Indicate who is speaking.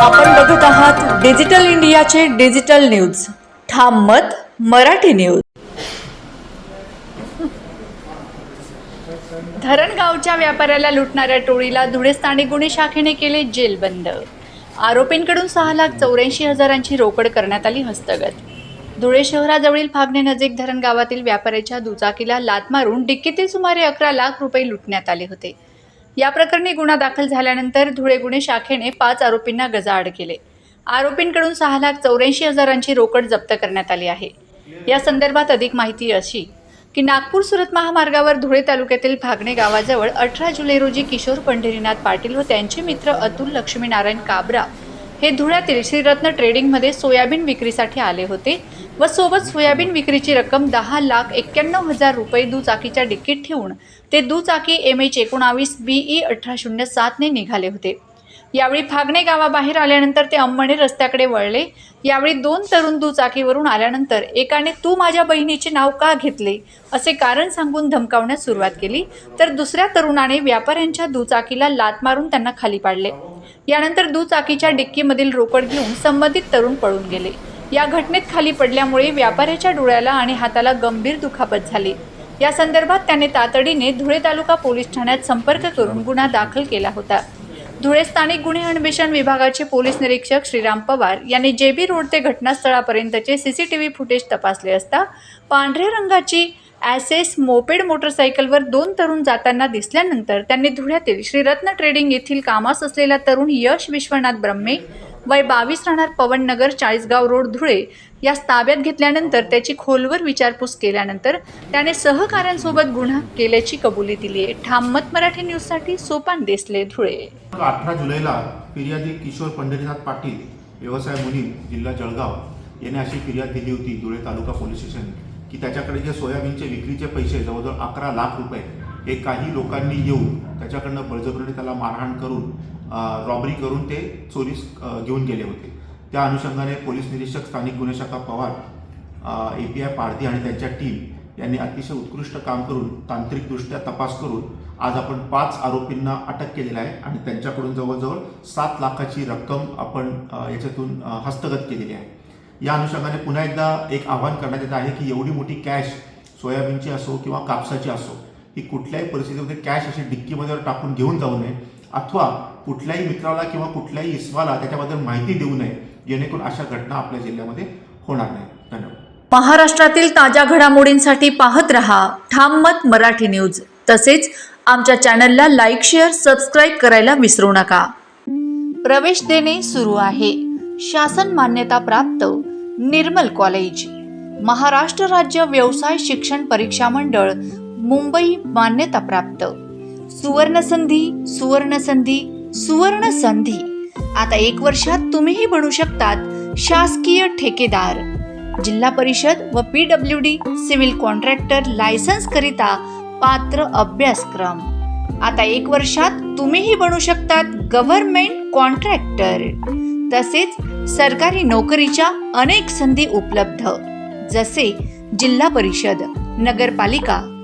Speaker 1: आपण बघत आहात डिजिटल इंडियाचे डिजिटल न्यूज. ठाम मत मराठी न्यूज. धरणगावच्या व्यापाऱ्याला लुटणाऱ्या टोळीला धुळे स्थानिक गुन्हे शाखेने केले जेलबंद. आरोपींकडून सहा लाख चौऱ्याऐंशी हजारांची रोकड करण्यात आली हस्तगत. धुळे शहराजवळील फागणे नजीक धरण गावातील व्यापाऱ्याच्या दुचाकीला लात मारून डिक्कीतील सुमारे अकरा लाख रुपये लुटण्यात आले होते. या प्रकरणी गुन्हा दाखल झाल्यानंतर धुळे गुन्हे शाखेने पाच आरोपींना गजाआड केले. आरोपींकडून सहा लाख चौऱ्याऐंशी हजारांची रोकड जप्त करण्यात आली आहे. या संदर्भात अधिक माहिती अशी की नागपूर सुरत महामार्गावर धुळे तालुक्यातील भागणे गावाजवळ अठरा जुलै रोजी किशोर पंढरीनाथ पाटील व त्यांचे मित्र अतुल लक्ष्मीनारायण काबरा हे धुळ्यातील श्रीरत्न ट्रेडिंगमध्ये सोयाबीन विक्रीसाठी आले होते व सोबत सोयाबीन विक्रीची रक्कम दहा लाख एक्क्याण्णव हजार रुपये दुचाकीच्या डिक्कीत ठेवून ते दुचाकी एम एच एकोणावीस बी ई अठरा शून्य सातने निघाले होते. यावेळी फागणे गावाबाहेर आल्यानंतर ते अंबणे रस्त्याकडे वळले. यावेळी दोन तरुण दुचाकीवरून आल्यानंतर एकाने तू माझ्या बहिणीचे नाव का घेतले? असे कारण सांगून धमकावण्यास सुरुवात केली. तर दुसऱ्या तरुणाने व्यापाऱ्यांच्या दुचाकीला लात मारून त्यांना खाली पाडले. यानंतर दुचाकीच्या डिक्कीमधील रोकड घेऊन संबंधित तरुण पळून गेले. या घटनेत खाली पडल्यामुळे व्यापाऱ्याच्या डोळ्याला आणि हाताला गंभीर दुखापत झाली. या संदर्भात त्याने तातडीने धुळे तालुका पोलीस ठाण्यात संपर्क करून गुन्हा दाखल केला होता. धुळे स्थानिक गुन्हे अन्वेषण विभागाचे पोलीस निरीक्षक श्रीराम पवार यांनी जे बी रोड ते घटनास्थळापर्यंतचे सीसीटीव्ही फुटेज तपासले असता पांढऱ्या रंगाची ॲसेस मोपेड मोटरसायकलवर दोन तरुण जाताना दिसल्यानंतर त्यांनी धुळ्यातील श्रीरत्न ट्रेडिंग येथील कामास असलेला तरुण यश विश्वनाथ ब्रह्मे वय बावीस राहणार पवननगर चाळीसगाव रोड धुळे या ताब्यात घेतल्यानंतर त्याची खोलवर विचारपूस केल्यानंतर त्याने सहकाऱ्यांसोबत गुन्हा केल्याची कबुली दिली आहे ठाम मत मराठी न्यूजसाठी सोपान देसले धुळे.
Speaker 2: अठरा जुलैला फिर्यादी किशोर पंढरीनाथ पाटील व्यवसाय मुनीम जिल्हा जळगाव याने अशी फिर्याद दिली होती धुळे तालुका पोलीस स्टेशन की त्याच्याकडे जे सोयाबीनचे विक्रीचे पैसे जवळजवळ अकरा लाख रुपये हे काही लोकांनी येऊन त्याच्याकडनं बळजबरीने त्याला मारहाण करून रॉबरी करून ते चोरीस घेऊन गेले होते. त्या अनुषंगाने पोलीस निरीक्षक स्थानिक गुन्हे शाखा Pawar A P I Pardhi आणि त्यांच्या टीम यांनी अतिशय उत्कृष्ट काम करून तांत्रिकदृष्ट्या तपास करून आज आपण पाच आरोपींना अटक केलेलं आहे आणि त्यांच्याकडून जवळजवळ सात लाखाची रक्कम आपण याच्यातून हस्तगत केलेली आहे. या अनुषंगाने पुन्हा एकदा एक आव्हान करण्यात येत आहे की एवढी मोठी कॅश सोयाबीनची असो किंवा कापसाची असो ही कुठल्याही परिस्थितीमध्ये कॅश अशी डिक्कीमध्ये टाकून घेऊन जाऊ नये अथवा कुठल्याही मित्राला किंवा कुठल्याही इस्माला त्याच्याबद्दल माहिती देऊ नये जेणेकरून अशा घटना आपल्या जिल्ह्यामध्ये होणार नाही. धन्यवाद.
Speaker 1: महाराष्ट्रातील ताज्या घडामोडींसाठी पाहत रहा ठाम मत मराठी न्यूज. तसेच आमच्या चॅनलला लाईक शेअर सबस्क्राईब करायला विसरू नका. प्रवेश देणे सुरू आहे. शासन मान्यता प्राप्त निर्मल कॉलेज. महाराष्ट्र राज्य व्यवसाय शिक्षण परीक्षा मंडळ मुंबई मान्यता प्राप्त. सुवर्ण संधी सुवर्ण संधी सुवर्ण संधी आता एक वर्षात तुम्हीही बनू शकतात शासकीय ठेकेदार. जिल्हा परिषद व P W D civil contractor licence करिता पात्र अभ्यासक्रम. आता एक वर्षात तुम्हीही बनू शकतात गव्हर्नमेंट कॉन्ट्रॅक्टर. तसेच सरकारी नोकरीच्या अनेक संधी उपलब्ध. जसे जिल्हा परिषद नगरपालिका